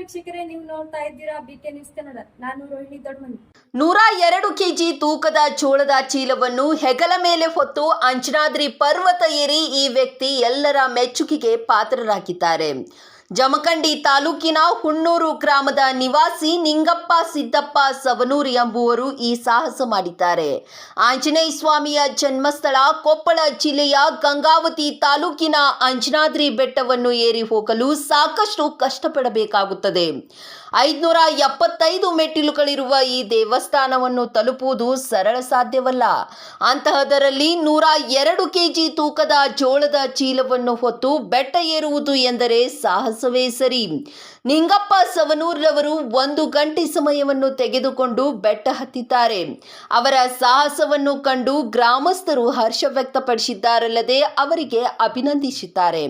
ವೀಕ್ಷಕರೇ, ನೀವು ನೋಡ್ತಾ ಇದ್ದೀರಾ ಬಿ ಕೆ ನ್ಯೂಸ್ ಕನ್ನಡ ನಾನು ರೋಹಿಣಿ ದೊಡ್ಮನಿ. ನೂರ ಎರಡು ಕೆಜಿ ತೂಕದ ಚೋಳದ ಚೀಲವನ್ನು ಹೆಗಲ ಮೇಲೆ ಹೊತ್ತು ಅಂಜನಾದ್ರಿ ಪರ್ವತ ಏರಿ ಈ ವ್ಯಕ್ತಿ ಎಲ್ಲರ ಮೆಚ್ಚುಗೆಗೆ ಪಾತ್ರರಾಗಿದ್ದಾರೆ. ಜಮಖಂಡಿ ತಾಲೂಕಿನ ಹುಣ್ಣೂರು ಗ್ರಾಮದ ನಿವಾಸಿ ನಿಂಗಪ್ಪ ಸಿದ್ದಪ್ಪ ಸವನೂರು ಎಂಬುವರು ಈ ಸಾಹಸ ಮಾಡಿದ್ದಾರೆ. ಆಂಜನೇಯ ಸ್ವಾಮಿಯ ಜನ್ಮಸ್ಥಳ ಕೊಪ್ಪಳ ಜಿಲ್ಲೆಯ ಗಂಗಾವತಿ ತಾಲೂಕಿನ ಅಂಜನಾದ್ರಿ ಬೆಟ್ಟವನ್ನು ಏರಿ ಹೋಗಲು ಸಾಕಷ್ಟು ಕಷ್ಟಪಡಬೇಕಾಗುತ್ತದೆ. ಐದುನೂರ ಎಪ್ಪತ್ತೈದು ಮೆಟ್ಟಿಲುಗಳಿರುವ ಈ ದೇವಸ್ಥಾನವನ್ನು ತಲುಪುವುದು ಸರಳ ಸಾಧ್ಯವಲ್ಲ. ಅಂತಹದರಲ್ಲಿ ನೂರ ಎರಡು ಕೆಜಿ ತೂಕದ ಜೋಳದ ಚೀಲವನ್ನು ಹೊತ್ತು ಬೆಟ್ಟ ಏರುವುದು ಎಂದರೆ ಸಾಹಸವೇ ಸರಿ. ನಿಂಗಪ್ಪ ಸವನೂರ್ರವರು ಒಂದು ಗಂಟೆ ಸಮಯವನ್ನು ತೆಗೆದುಕೊಂಡು ಬೆಟ್ಟ ಹತ್ತಿದ್ದಾರೆ. ಅವರ ಸಾಹಸವನ್ನು ಕಂಡು ಗ್ರಾಮಸ್ಥರು ಹರ್ಷ ವ್ಯಕ್ತಪಡಿಸಿದ್ದಾರಲ್ಲದೆ ಅವರಿಗೆ ಅಭಿನಂದಿಸಿದ್ದಾರೆ.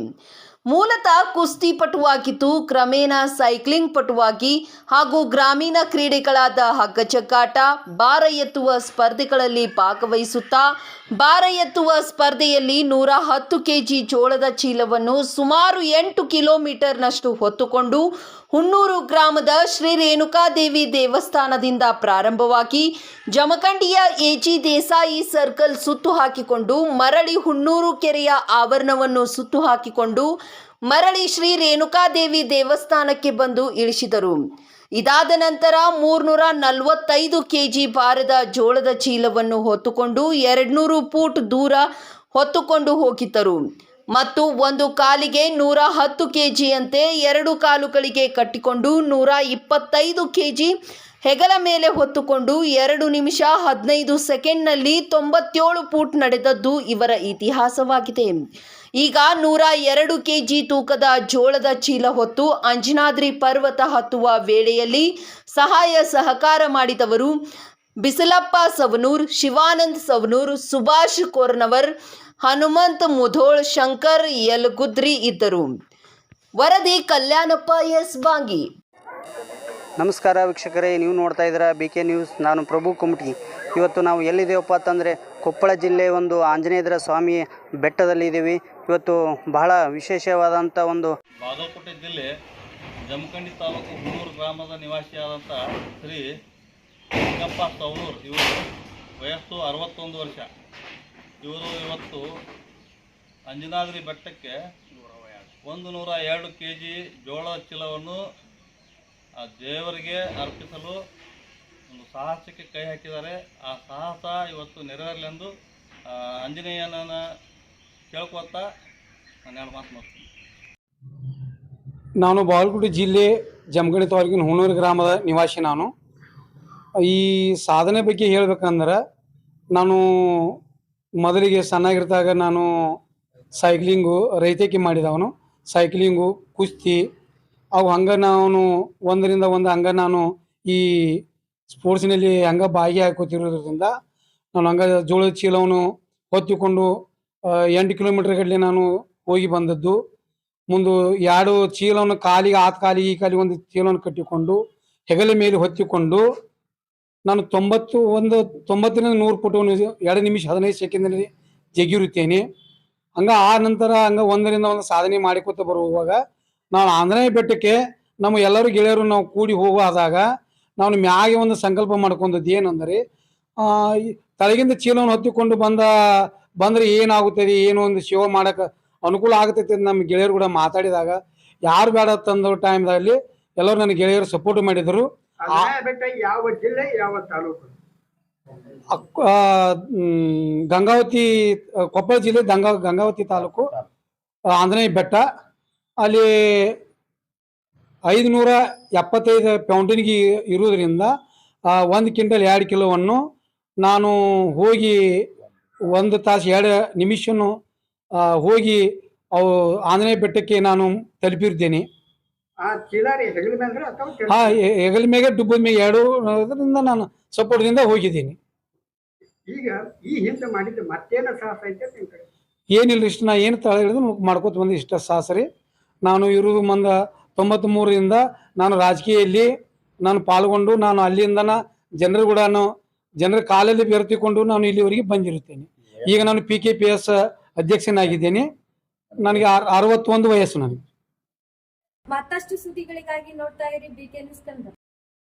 ಮೂಲತಃ ಕುಸ್ತಿ ಪಟುವಾಗಿತ್ತು. ಕ್ರಮೇಣ ಸೈಕ್ಲಿಂಗ್ ಪಟುವಾಗಿ ಹಾಗೂ ಗ್ರಾಮೀಣ ಕ್ರೀಡೆಗಳಾದ ಹಗ್ಗಜಗ್ಗಾಟ ಭಾರ ಎತ್ತುವ ಸ್ಪರ್ಧೆಗಳಲ್ಲಿ ಭಾಗವಹಿಸುತ್ತಾ, ಭಾರ ಎತ್ತುವ ಸ್ಪರ್ಧೆಯಲ್ಲಿ ನೂರ ಹತ್ತು ಕೆಜಿ ಜೋಳದ ಚೀಲವನ್ನು ಸುಮಾರು ಎಂಟು ಕಿಲೋಮೀಟರ್ನಷ್ಟು ಹೊತ್ತುಕೊಂಡು ಹುಣ್ಣೂರು ಗ್ರಾಮದ ಶ್ರೀ ರೇಣುಕಾದೇವಿ ದೇವಸ್ಥಾನದಿಂದ ಪ್ರಾರಂಭವಾಗಿ ಜಮಖಂಡಿಯ ಎಜಿ ದೇಸಾಯಿ ಸರ್ಕಲ್ ಸುತ್ತು ಹಾಕಿಕೊಂಡು ಮರಳಿ ಹುಣ್ಣೂರು ಕೆರೆಯ ಆವರಣವನ್ನು ಸುತ್ತು ಹಾಕಿಕೊಂಡು ಮರಳಿ ಶ್ರೀ ರೇಣುಕಾದೇವಿ ದೇವಸ್ಥಾನಕ್ಕೆ ಬಂದು ಇಳಿಸಿದರು. ಇದಾದ ನಂತರ ಮೂರ್ನೂರ ನಲವತ್ತೈದು ಕೆಜಿ ಭಾರದ ಜೋಳದ ಚೀಲವನ್ನು ಹೊತ್ತುಕೊಂಡು ಎರಡ್ನೂರು ಫೂಟ್ ದೂರ ಹೊತ್ತುಕೊಂಡು ಹೋಗಿದ್ದರು. ಮತ್ತು ಒಂದು ಕಾಲಿಗೆ ನೂರ ಹತ್ತು ಕೆಜಿಯಂತೆ ಎರಡು ಕಾಲುಗಳಿಗೆ ಕಟ್ಟಿಕೊಂಡು ನೂರ ಇಪ್ಪತ್ತೈದು ಕೆಜಿ ಹೆಗಲ ಮೇಲೆ ಹೊತ್ತುಕೊಂಡು ಎರಡು ನಿಮಿಷ ಹದಿನೈದು ಸೆಕೆಂಡ್ನಲ್ಲಿ ತೊಂಬತ್ತೇಳು ಫೂಟ್ ನಡೆದದ್ದು ಇವರ ಇತಿಹಾಸವಾಗಿದೆ. ಈಗ ನೂರ ಎರಡು ಕೆಜಿ ತೂಕದ ಜೋಳದ ಚೀಲ ಹೊತ್ತು ಅಂಜನಾದ್ರಿ ಪರ್ವತ ಹತ್ತುವ ವೇಳೆಯಲ್ಲಿ ಸಹಾಯ ಸಹಕಾರ ಮಾಡಿದವರು ಬಿಸಲಪ್ಪ ಸವನೂರ್ ಶಿವಾನಂದ್ ಸವನೂರ್ ಸುಭಾಷ್ ಕೋರ್ನವರ್ ಹನುಮಂತ್ ಮುಧೋಳ್ ಶಂಕರ್ ಯಲ್ಗುದ್ರಿ ಇದ್ದರು. ವರದಿ ಕಲ್ಯಾಣಪ್ಪ ಎಸ್. ಬಾಂಗಿ. ನಮಸ್ಕಾರ ವೀಕ್ಷಕರೇ ನೀವು ನೋಡ್ತಾ ಇದ್ದೀರಾ ಬಿ ಕೆ ನ್ಯೂಸ್ ನಾನು ಪ್ರಭು ಕುಮಟಿ. ಇವತ್ತು ನಾವು ಎಲ್ಲಿದ್ದೇವಪ್ಪ ಅಂತಂದರೆ ಕೊಪ್ಪಳ ಜಿಲ್ಲೆ ಒಂದು ಆಂಜನೇಯದ್ರ ಸ್ವಾಮಿ ಬೆಟ್ಟದಲ್ಲಿ ಇದ್ದೀವಿ. ಇವತ್ತು ಬಹಳ ವಿಶೇಷವಾದಂಥ ಒಂದು ಬಾಗಲಕೋಟೆ ಜಿಲ್ಲೆ ಜಮಖಂಡಿ ತಾಲೂಕು ಹುಣ್ಣೂರು ಗ್ರಾಮದ ನಿವಾಸಿಯಾದಂಥ ಶ್ರೀ ಲಿಂಗಪ್ಪ ಸವನೂರು ಇವರು ವಯಸ್ಸು ಅರವತ್ತೊಂದು ವರ್ಷ. ಇವರು ಇವತ್ತು ಅಂಜನಾದ್ರಿ ಬೆಟ್ಟಕ್ಕೆ ಒಂದು ನೂರ ಎರಡು ಕೆ ಜಿ ಜೋಳ ಚೀಲವನ್ನು ಆ ದೇವರಿಗೆ ಅರ್ಪಿಸಲು ಒಂದು ಸಾಹಸಕ್ಕೆ ಕೈ ಹಾಕಿದ್ದಾರೆ. ಆ ಸಾಹಸ ಇವತ್ತು ನೆರವೇರಲೆಂದು ಆ, ಆಂಜನೇಯನನ್ನ ಕೇಳ್ಕೊತಾ ನಾನು ಎರಡು ಮಾತು ಮಾಡ್ತೀನಿ ನಾನು ಬಾಗಲಕೋಟೆ ಜಿಲ್ಲೆ ಜಮಗಡಿ ತಾಲೂಕಿನ ಹುಣೂರು ಗ್ರಾಮದ ನಿವಾಸಿ ನಾನು. ಈ ಸಾಧನೆ ಬಗ್ಗೆ ಹೇಳ್ಬೇಕಂದ್ರೆ ನಾನು ಮೊದಲಿಗೆ ಸಣ್ಣಾಗಿರ್ತಾಗ ನಾನು ಸೈಕ್ಲಿಂಗು ರೈತಕಿ ಮಾಡಿದವನು. ಸೈಕ್ಲಿಂಗು ಕುಸ್ತಿ ಅವು ಹಂಗೆ ನಾನು ಒಂದರಿಂದ ಒಂದು ಹಂಗೆ ನಾನು ಈ ಸ್ಪೋರ್ಟ್ಸ್ನಲ್ಲಿ ಹಂಗೆ ಭಾಗಿಯಾಕೋತಿರೋದ್ರಿಂದ ನಾನು ಹಂಗೆ ಜೋಳದ ಚೀಲವನ್ನು ಹೊತ್ತಿಕೊಂಡು ಎಂಟು ಕಿಲೋಮೀಟರ್ ಗಟ್ಟಲೆ ನಾನು ಹೋಗಿ ಬಂದದ್ದು. ಮುಂದು ಎರಡು ಚೀಲವನ್ನು ಕಾಲಿಗೆ ಆತ ಕಾಲಿಗೆ, ಈ ಕಾಲಿಗೆ ಒಂದು ಚೀಲವನ್ನು ಕಟ್ಟಿಕೊಂಡು ಹೆಗಲ ಮೇಲೆ ಹೊತ್ತಿಕೊಂಡು ನಾನು ತೊಂಬತ್ತು ಒಂದು, ತೊಂಬತ್ತರಿಂದ ನೂರು ಫುಟವನ್ನು ಎರಡು ನಿಮಿಷ, ಹದಿನೈದು ಸೆಕೆಂಡ್ನಲ್ಲಿ ಜಗಿರುತ್ತೇನೆ. ಹಂಗ ಆ ನಂತರ ಹಂಗ ಒಂದರಿಂದ ಒಂದು ಸಾಧನೆ ಮಾಡಿಕೊತ ಬರುವಾಗ ನಾನು ಆಂಜನೇಯ ಬೆಟ್ಟಕ್ಕೆ ನಮ್ಮ ಎಲ್ಲರೂ ಗೆಳೆಯರು ನಾವು ಕೂಡಿ ಹೋಗುವಾಗ ನಾನು ಮ್ಯಾಗೆ ಒಂದು ಸಂಕಲ್ಪ ಮಾಡ್ಕೊಂಡದ್ದು ಏನಂದರೆ ತಳಗಿಂದ ಚೀಲವನ್ನು ಹೊತ್ತಿಕೊಂಡು ಬಂದ, ಬಂದ್ರೆ ಏನಾಗುತ್ತದೆ, ಏನು ಒಂದು ಸೇವೆ ಮಾಡೋಕೆ ಅನುಕೂಲ ಆಗುತ್ತೈತೆ ಅಂತ ನಮ್ಮ ಗೆಳೆಯರು ಕೂಡ ಮಾತಾಡಿದಾಗ, ಯಾರು ಬೇಡ ತಂದ ಟೈಮ್ದಲ್ಲಿ ಎಲ್ಲರೂ ನನ್ನ ಗೆಳೆಯರು ಸಪೋರ್ಟ್ ಮಾಡಿದರು. ಬೆಟ್ಟ ಯಾವ ಜಿಲ್ಲೆ ಯಾವ ತಾಲೂಕು? ಗಂಗಾವತಿ ಕೊಪ್ಪಳ ಜಿಲ್ಲೆ ಗಂಗಾ ಗಂಗಾವತಿ ತಾಲೂಕು. ಆಂಜನೇಯ ಬೆಟ್ಟ. ಅಲ್ಲಿ ಐದುನೂರ ಎಪ್ಪತ್ತೈದು ಪೌಂಡಿನಿಗೆ ಇರುವುದರಿಂದ ಒಂದು ಕ್ವಿಂಟಲ್ ಎರಡು ಕಿಲೋವನ್ನು ನಾನು ಹೋಗಿ ಒಂದು ತಾಸು ಎರಡು ನಿಮಿಷನು ಹೋಗಿ ಅವು ಆಂಜನೇಯ ಬೆಟ್ಟಕ್ಕೆ ನಾನು ತಲುಪಿರ್ತೇನೆ. ಆ ರೀ ಹೆಗಲ ಮೇಲೆ ಅಥವಾ ಹೆ- ಹೆಗಲ ಮೇಲೆ ಡುಬ್ಬದ ಮೇಲೆ ಎರಡು ಅದರಿಂದ ನಾನು ಸಪೋರ್ಟ್ದಿಂದ ಹೋಗಿದ್ದೀನಿ. ಈಗ ಈ ಹಿಂದೆ ಮತ್ತೇನ ಸಾಹಸ ಐತೆ ನಿಮ್ ಕಡೆ? ಏನಿಲ್ಲ ಇಷ್ಟು? ನಾ ಏನು ತಳ ಹಿಡಿದು ಮಾಡ್ಕೋತ ಬಂದು ಇಷ್ಟ ಸಾಸರಿ ನಾನು ಇರೋದು ಮಂದ ತೊಂಬತ್ತ್ಮೂರರಿಂದ ನಾನು ರಾಜಕೀಯಲ್ಲಿ ನಾನು ಪಾಲ್ಗೊಂಡು ನಾನು ಅಲ್ಲಿಂದನ ಜನರು ಕೂಡ ಜನರ ಕಾಲಲ್ಲಿ ಬೆರೆತಿಕೊಂಡು ನಾನು ಇಲ್ಲಿವರೆಗೆ ಬಂದಿರುತ್ತೇನೆ. ಈಗ ನಾನು ಪಿ ಕೆ ಪಿ ಎಸ್ ಅಧ್ಯಕ್ಷನಾಗಿದ್ದೇನೆ. ನನಗೆ ಅರ್- ಅರವತ್ತೊಂದು ವಯಸ್ಸು ನನಗೆ. ಮತ್ತಷ್ಟು ಸುದ್ದಿಗಳಿಗಾಗಿ ನೋಡ್ತಾ ಇರಿ ಬಿ ಕೆ ನ್ಯೂಸ್ ಕನ್ನಡ.